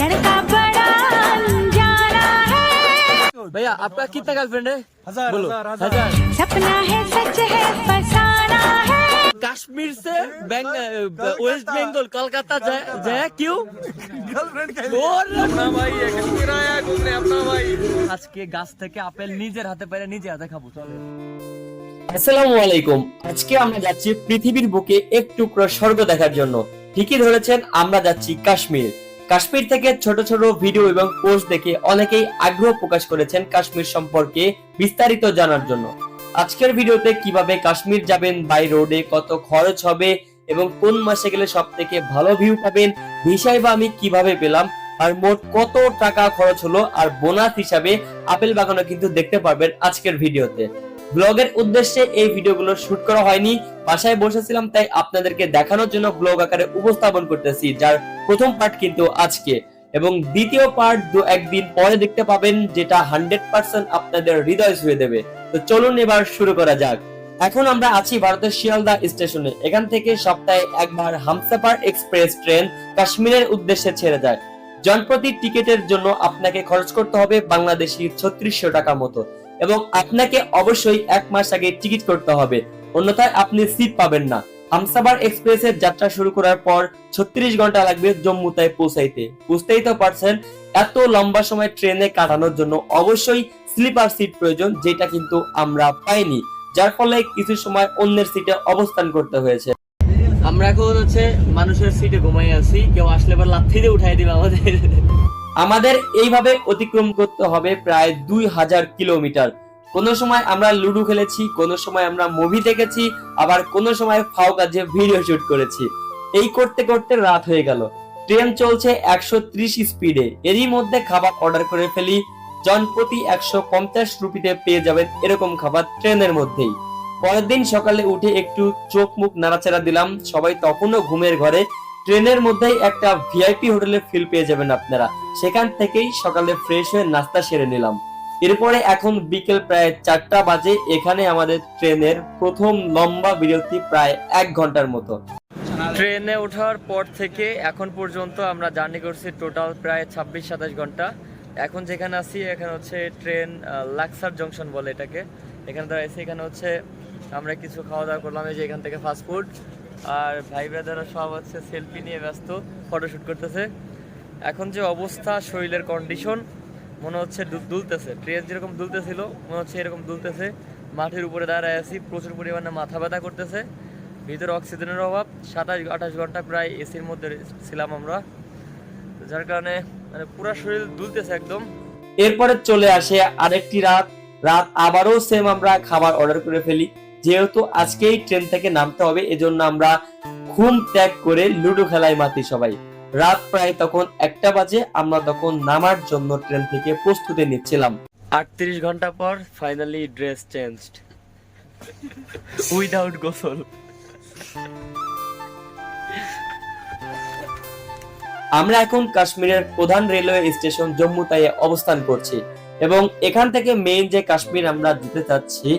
लड़का बड़ा अनजाना है भैया आपका कितना गर्लफ्रेंड है हजार, बोलो हजार, हजार। हजार सपना है सच है फसाना है कश्मीर से बेंग वेस्ट बंगाल कोलकाता जाए जाए क्यों गर्लफ्रेंड के और अपना भाई है कश्मीर आया घूमने अपना भाई আজকে গাছ থেকে আপেল নিজের হাতে পেরে নিজে হাতে খাবো চলে আসসালামু আলাইকুম আজকে আমরা যাচ্ছি পৃথিবীর বুকে এক টুকরো স্বর্গ দেখার জন্য ঠিকই ধরেছেন আমরা যাচ্ছি কাশ্মীর কাশ্মীর থেকে ছোট ছোট ভিডিও এবং পোস্ট দেখে অনেকেই আগ্রহ প্রকাশ করেছেন কাশ্মীর সম্পর্কে বিস্তারিত জানার জন্য। আজকের ভিডিওতে কীভাবে কাশ্মীর যাবেন বাই রোডে কত খরচ হবে, এবং কোন মাসে গেলে সব থেকে ভালো ভিউ পাবেন ভিসাই বা আমি কীভাবে পেলাম, আর মোট কত টাকা খরচ হলো, আর বোনাস হিসাবে আপেল বাগানও কিন্তু দেখতে পারবেন আজকের ভিডিওতে ব্লগের উদ্দেশ্যে এই ভিডিওগুলো শুট করা হয়নি। বাসায় বসেছিলাম, তাই আপনাদেরকে দেখানোর জন্য ব্লগ আকারে উপস্থাপন করতেছি, যার প্রথম পার্ট কিন্তু আজকে। এবং দ্বিতীয় পার্ট দু একদিন পরে দেখতে পাবেন, যেটা হান্ড্রেড পার্সেন্ট আপনাদের হৃদয় ছুঁয়ে দেবে। তো চলুন এবার শুরু করা যাক। এখন আমরা আছি ভারতের শিয়ালদা স্টেশনে। এখান থেকে সপ্তাহে একবার হামসাফার এক্সপ্রেস ট্রেন কাশ্মীরের উদ্দেশ্যে ছেড়ে যায়। জনপ্রতি টিকিটের জন্য আপনাকে খরচ করতে হবে বাংলাদেশি ছত্রিশশো টাকা মতো। এবং আপনাকে অবশ্যই এক মাস আগে টিকিট করতে হবে। অন্যথায় আপনি সিট পাবেন না। হামসাবার এক্সপ্রেসের যাত্রা শুরু করার পর ছত্রিশ ঘণ্টা লাগবে জম্মুতায় পৌঁছাইতে। বুঝতেই তো পারছেন, এত লম্বা সময় ট্রেনে কাটানোর জন্য অবশ্যই স্লিপার সিট প্রয়োজন, যেটা কিন্তু আমরা পাইনি, যার ফলে কিছু সময় অন্যের সিটে অবস্থান করতে হয়েছে। আমরা এখন হচ্ছে মানুষের সিটে ঘুমাই আছি, কেউ আসলে এবার লাথি দিয়ে উঠাই দিবে আমাদের। আমাদের এইভাবে অতিক্রম করতে হবে প্রায় দুই হাজার কিলোমিটার। কোনো সময় আমরা লুডো খেলেছি, কোনো সময় আমরা মুভি দেখেছি, আবার কোনো সময় ফাও কাজে ভিডিও শুট করেছি। এই করতে করতে রাত হয়ে গেল। ট্রেন চলছে একশো ত্রিশ স্পিডে এরই মধ্যে খাবার অর্ডার করে ফেলি। জনপ্রতি একশো পঞ্চাশ রুপিতে পেয়ে যাবেন এরকম খাবার ট্রেনের মধ্যেই। পরের দিন সকালে উঠে একটু চোখ মুখ নাড়াচাড়া দিলাম। সবাই তখনও ঘুমের ঘরে। ট্রেনের মধ্যেই একটা ভিআইপি হোটেলে ফিল পেয়ে যাবেন আপনারা। সেখান থেকেই সকালে ফ্রেশ হয়ে নাস্তা সেরে নিলাম। এরপরে এখন বিকেল প্রায় চারটা বাজে, এখানে আমাদের ট্রেনের প্রথম লম্বা বিরতি প্রায় এক ঘণ্টার মতো। ট্রেনে ওঠার পর থেকে এখন পর্যন্ত আমরা জার্নি করছি টোটাল প্রায় ছাব্বিশ সাতাশ ঘণ্টা। এখন যেখানে আছি, এখানে হচ্ছে ট্রেন লাক্সার জংশন বলে এটাকে। এখানে দাঁড়াইছি, এখানে হচ্ছে আমরা কিছু খাওয়া দাওয়া করলাম, এই যে এখান থেকে ফাস্ট ফুড আর ভাই ব্রাদাররা সব হচ্ছে সেলফি নিয়ে ব্যস্ত ফটোশুট করতেছে। এখন যে অবস্থা, শরীরের কন্ডিশন মনে হচ্ছে দুলতেছে। ট্রেন যেরকম দুলতেছিল, মনে হচ্ছে এরকম দুলতেছে। মাটির উপরে দাঁড়ায় আছি, প্রচুর পরিমাণে মাথা ব্যথা করতেছে। ভিতরে অক্সিজেনের অভাব, সাতাশ, আঠাশ ঘণ্টা প্রায় এসির মধ্যে ছিলাম আমরা। যার কারণে মানে পুরো শরীর দুলতেছে একদম। এরপরে চলে আসে আরেকটি রাত। রাত আবারও সেম আমরা খাবার অর্ডার করে ফেলি। যেহেতু আজকেই ট্রেন থেকে নামতে হবে এজন্য আমরা ঘুম ত্যাগ করে লুডো খেলায় মাতি সবাই। রাত প্রায় তখন একটা বাজে আমরা তখন নামার জন্য ট্রেন থেকে প্রস্তুতি নিচ্ছিলাম। আটত্রিশ ঘণ্টা পর ফাইনালি ড্রেস চেঞ্জড উইদাউট গোসল। আমরা এখন কাশ্মীরের প্রধান রেলওয়ে স্টেশন জম্মু তাইয়ে অবস্থান করছি। এবং এখান থেকে মেইন যে কাশ্মীর আমরা যেতে চাচ্ছি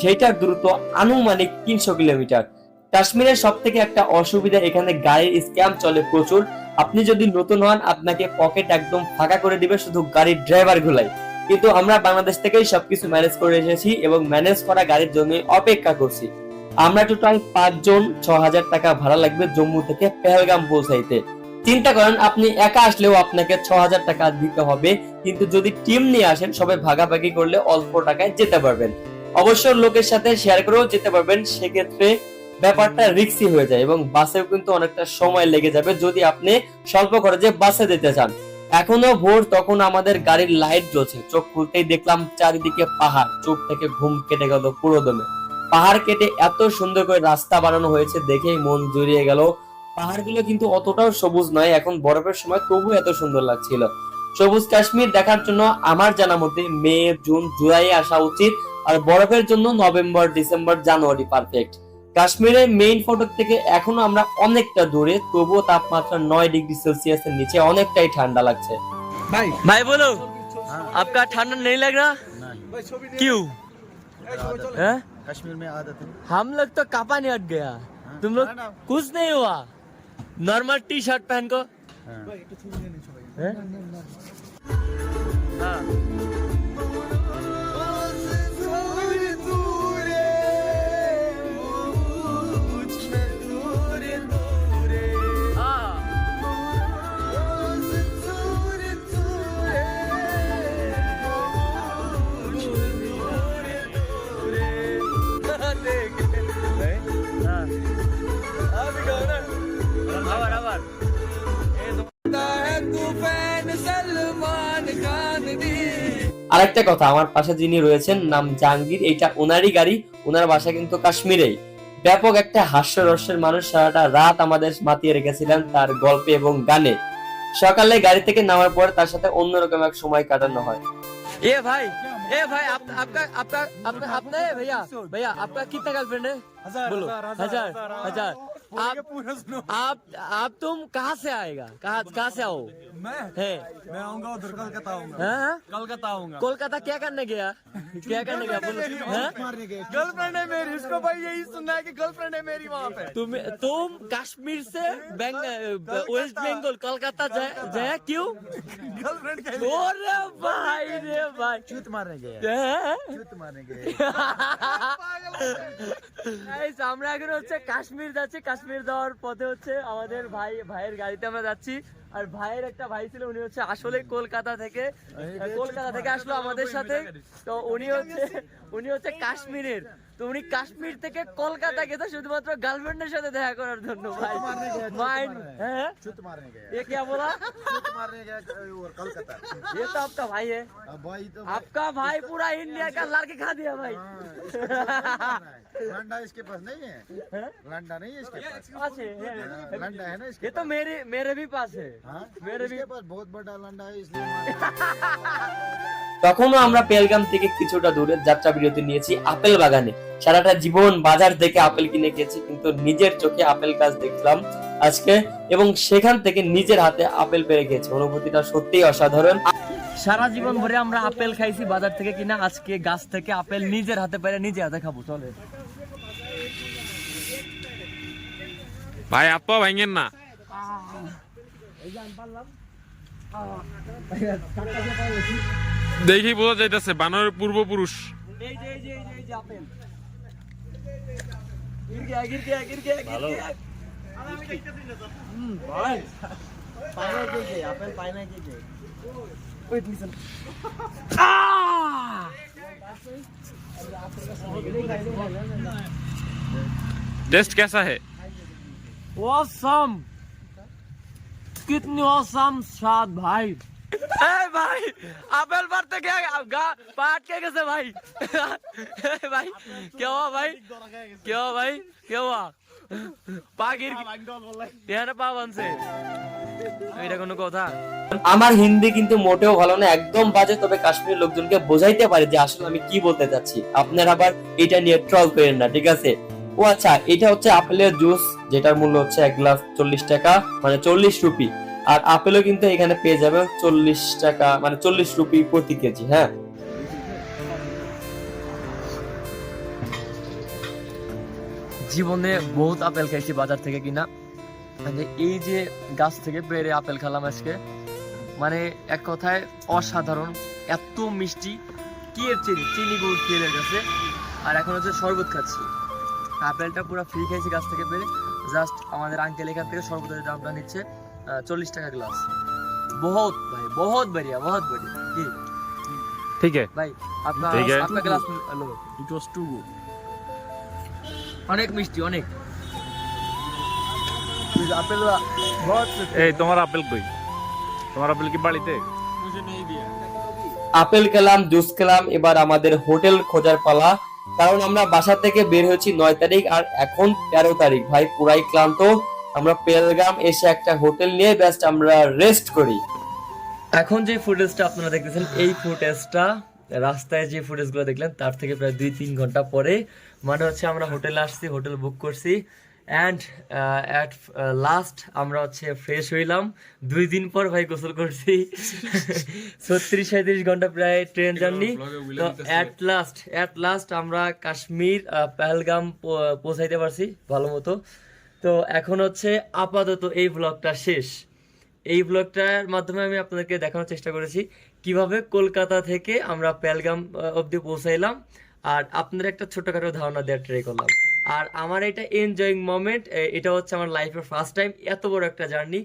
সেইটার দূরত্ব আনুমানিক তিনশো কিলোমিটার। কাশ্মীরের সব থেকে একটা অসুবিধা, এখানে গাড়ির স্ক্যাম চলে প্রচুর। আপনি যদি নতুন হন, আপনাকে পকেট একদম ফাঁকা করে দিবে শুধু গাড়ির ড্রাইভার গুলাই। কিন্তু আমরা বাংলাদেশ থেকেই সবকিছু ম্যানেজ করে এসেছি এবং ম্যানেজ করা গাড়ির জন্য অপেক্ষা করছি। আমরা টোটাল পাঁচজন ছ হাজার টাকা ভাড়া লাগবে জম্মু থেকে পেহেলগাম পৌঁছাইতে। চিন্তা করেন, আপনি একা আসলেও আপনাকে ছ হাজার টাকা দিতে হবে, কিন্তু যদি টিম নিয়ে আসেন, সবাই ভাগাভাগি করলে অল্প টাকায় যেতে পারবেন। অবশ্য লোকের সাথে শেয়ার করেও যেতে পারবেন। সেক্ষেত্রে ব্যাপারটা রিক্সি হয়ে যায় এবং বাসেও কিন্তু অনেকটা সময় লেগে যাবে যদি আপনি স্বল্প খরচে বাসে যেতে চান। এখনও ভোর, তখন আমাদের গাড়ির লাইট জ্বলছে। চোখ খুলতেই দেখলাম চারিদিকে পাহাড়। চোখ থেকে ঘুম কেটে গেল পুরো দমে পাহাড় কেটে এত সুন্দর করে রাস্তা বানানো হয়েছে দেখেই মন জুড়িয়ে গেল। পাহাড়গুলো কিন্তু অতটাও সবুজ নয়, এখন বরফের সময় তবু এত সুন্দর লাগছিল। সবুজ কাশ্মীর দেখার জন্য আমার জানা মতে মে, জুন জুলাই আসা উচিত। আর বরফের জন্য নভেম্বর ডিসেম্বর জানুয়ারি পারফেক্ট কাশ্মীরের মেইন ফটক থেকে এখনো আমরা অনেকটা দূরে তবুও তাপমাত্রা নয় ডিগ্রি সেলসিয়াসের নিচে অনেকটাই ঠান্ডা লাগছে भाई भाई बोलो हाँ। आपका ठंडा नहीं लग रहा भाई छवि नहीं क्यों हैं? कश्मीर में आदत है हम लोग तो कापा नहीं हट गया तुम लोग हाँ ना। कुछ नहीं हुआ नॉर्मल टी शर्ट पहन को भाई আরেকটা কথা আমার পাশে যিনি রয়েছেন নাম জাহাঙ্গীর এইটা ওনারই গাড়ি ওনার বাসা কিন্তু কাশ্মীরেই ব্যাপক একটা হাস্যরস্যের মানুষ সারাটা রাত আমাদের মাতিয়ে রেখেছিলেন তার গল্পে এবং গানে সকালে গাড়ি থেকে নামার পর তার সাথে অন্যরকম এক সময় কাটানো হয় ए भाई ए भाई आप, आपका आपका आपका आपने भैया भैया आपका कितना गर्लफ्रेंड है हजार बोलो हजार हजार आप पूरा सुनो आप आप तुम कहाँ से आएगा कहाँ कहाँ से आओ मैं है मैं आऊंगा उधर कलकत्ता आऊंगा हाँ? कलकत्ता आऊंगा कोलकाता क्या करने गया क्या करने गया बोलो हाँ? गर्लफ्रेंड है मेरी इसको भाई यही सुनना है कि गर्लफ्रेंड है मेरी वहाँ पे तुम तुम कश्मीर से बेंग वेस्ट बंगाल कोलकाता जाए जाए क्यों गर्लफ्रेंड के अरे भाई रे भाई चूत मारने गए हाँ? चूत मारने गए Guys, আমরা এখন হচ্ছে কাশ্মীর যাচ্ছি কাশ্মীর যাওয়ার পথে হচ্ছে আমাদের ভাই ভাইয়ের গাড়িতে আমরা যাচ্ছি। আর ভাইয়ের একটা ভাই ছিল উনি হচ্ছে আসলে কলকাতা থেকে কলকাতা থেকে আসলো আমাদের সাথে তো উনি হচ্ছে উনি হচ্ছে কাশ্মীরের তো উনি কাশ্মীর থেকে কলকাতা গেছে শুধুমাত্র গার্লফ্রেন্ডের সাথে দেখা করার জন্য ভাই মাইন্ড হ্যাঁ चूत मारने गए ये क्या बोला चूत मारने गया और कलकत्ता ये तो आपका भाई है अब भाई तो आपका भाई पूरा इंडिया का लड़के खा दिया भाई लंडा इसके पास नहीं है हैं? लंडा नहीं है इसके पास আছে, হ্যাঁ। लंडा है ना इसके ये तो मेरे मेरे भी पास है हाँ मेरे भी इसके पास बहुत बड़ा लंडा है इसलिए मार- তখনও আমরা পেলগাম থেকে কিছুটা দূরে যাত্রা বিরতি নিয়েছি আপেল বাগানে সারাটা জীবন বাজার থেকে আপেল কিনে খেয়েছি কিন্তু নিজের চোখে আপেল গাছ দেখলাম আজকে এবং সেখান থেকে নিজের হাতে আপেল পেরে গেছে অনুভূতিটা সত্যিই অসাধারণ সারা জীবন ভরে আমরা আপেল খাইছি বাজার থেকে কিনা আজকে গাছ থেকে আপেল নিজের হাতে পেরে নিজে হাতে খাবো চলে ভাই আপা ভাঙেন না দেখি বোঝা যাইতেছে বানরের পূর্বপুরুষ এই যে এই যে এই যে এই যে আপেল গির গিয়া গির গিয়া গির গিয়া গির গিয়া আহ! टेस्ट कैसा है Awesome! कितनी awesome स्वाद भाई ए भाई আপেল পারতে কে গা- পাট কে গেছে ভাই এ ভাই क्या हुआ भाई क्या हुआ भाई क्या हुआ পা গির এখানে পা বানছে এটা কোনো কথা আমার হিন্দি কিন্তু মোটেও ভালো না একদম বাজে তবে কাশ্মীরের লোকজনকে বোঝাইতে পারে যে আসলে আমি কি বলতে চাচ্ছি আপনারা আবার এটা নিয়ে ট্রল করেন না ঠিক আছে ও আচ্ছা এটা হচ্ছে আপেলের জুস, যেটার মূল্য হচ্ছে এক গ্লাস চল্লিশ টাকা মানে চল্লিশ রুপি। আর আপেলও কিন্তু এখানে পেয়ে যাবে চল্লিশ টাকা মানে চল্লিশ রুপি প্রতি কেজি হ্যাঁ? জীবনে বহুত আপেল খাইছি বাজার থেকে কিনা। মানে এই যে গাছ থেকে পেরে আপেল খেলাম আজকে মানে এক কথায় অসাধারণ, এত মিষ্টি, কি এর চিনি? চিনি গুড় খেয়ে গেছে। আর এখন হচ্ছে শরবত খাচ্ছি। আপেলটা পুরো ফ্রি খেয়েছি গাছ থেকে পেরে। জাস্ট আমাদের আঙ্কেল এখান থেকে সর্বদা দামটা নিচ্ছে চল্লিশ টাকা গ্লাস বহুত ভাই বহুত বড়িয়া বহুত বড়িয়া। কি? ঠিক ভাই আপনার আপনার glass it was too good অনেক মিষ্টি অনেক। আপেল বহুত এই তোমার আপেল কই? তোমার আপেল কি বাড়িতে? আপেল খেলাম জুস খেলাম এবার আমাদের হোটেল খোঁজার পালা। কারণ আমরা বাসা থেকে বের হয়েছি নয় তারিখ আর এখন তেরো তারিখ। ভাই, পুরাই ক্লান্ত। আমরা পেলগ্রাম এসে একটা হোটেল নিয়ে ব্যাস্ট আমরা রেস্ট করি। এখন যে ফুটেজটা আপনারা দেখতেছেন, এই ফুটেজটা, রাস্তায় যে ফুটেজগুলো দেখলেন, তার থেকে প্রায় দুই তিন ঘণ্টা পরে। মানে হচ্ছে আমরা হোটেল আসছি, হোটেল বুক করছি। অ্যান্ড অ্যাট লাস্ট আমরা হচ্ছে ফ্রেশ হইলাম। দুই দিন পর ভাই গোসল করছি। ছত্রিশ সাঁত্রিশ ঘণ্টা প্রায় ট্রেন জার্নি তো অ্যাট লাস্ট অ্যাট লাস্ট আমরা কাশ্মীর আহ, পেহেলগাম পৌঁছাইতে পারছি ভালো মতো। তো এখন হচ্ছে আপাতত এই ব্লগটা শেষ। এই ব্লগটার মাধ্যমে আমি আপনাদেরকে দেখানোর চেষ্টা করেছি কীভাবে কলকাতা থেকে আমরা পেলগাম আহ, অবধি পৌঁছাইলাম। আর আপনাদের একটা ছোটখাটো ধারণা দেওয়ার ট্রাই করলাম। আর আমার এটা এনজয়িং মোমেন্ট এটা হচ্ছে আমার লাইফের ফার্স্ট টাইম এত বড় একটা জার্নি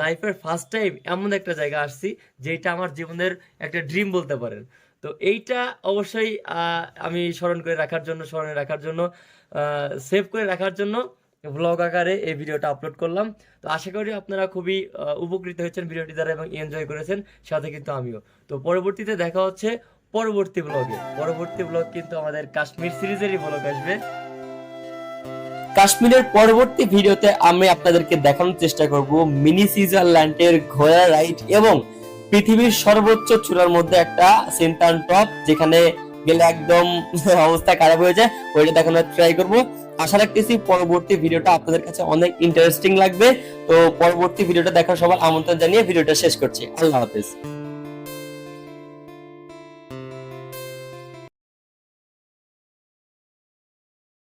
লাইফের ফার্স্ট টাইম এমন একটা জায়গা আসছি, যেটা আমার জীবনের একটা ড্রিম বলতে পারেন। তো এইটা অবশ্যই আমি স্মরণ করে রাখার জন্য, স্মরণে রাখার জন্য সেভ করে রাখার জন্য ব্লগ আকারে এই ভিডিওটা আপলোড করলাম। তো আশা করি আপনারা খুবই উপকৃত হয়েছেন ভিডিওটি দ্বারা এবং এনজয় করেছেন, সাথে কিন্তু আমিও। তো পরবর্তীতে দেখা হচ্ছে পরবর্তী ব্লগে পরবর্তী ব্লগ কিন্তু আমাদের কাশ্মীর সিরিজেরই ব্লগ আসবে। কাশ্মীরের পরবর্তী ভিডিওতে আমি আপনাদেরকে দেখানোর চেষ্টা করব মিনি সুইজারল্যান্ডের ঘোড়া রাইড এবং পৃথিবীর সর্বোচ্চ চূড়ার মধ্যে একটা সেন্টান টপ, যেখানে গেলে একদম অবস্থা খারাপ হয়ে যায়। ওইটা দেখানোর ট্রাই করব। আশা রাখতেছি পরবর্তী ভিডিওটা আপনাদের কাছে অনেক ইন্টারেস্টিং লাগবে। তো পরবর্তী ভিডিওটা দেখার সবার আমন্ত্রণ জানিয়ে ভিডিওটা শেষ করছি। আল্লাহ হাফেজ।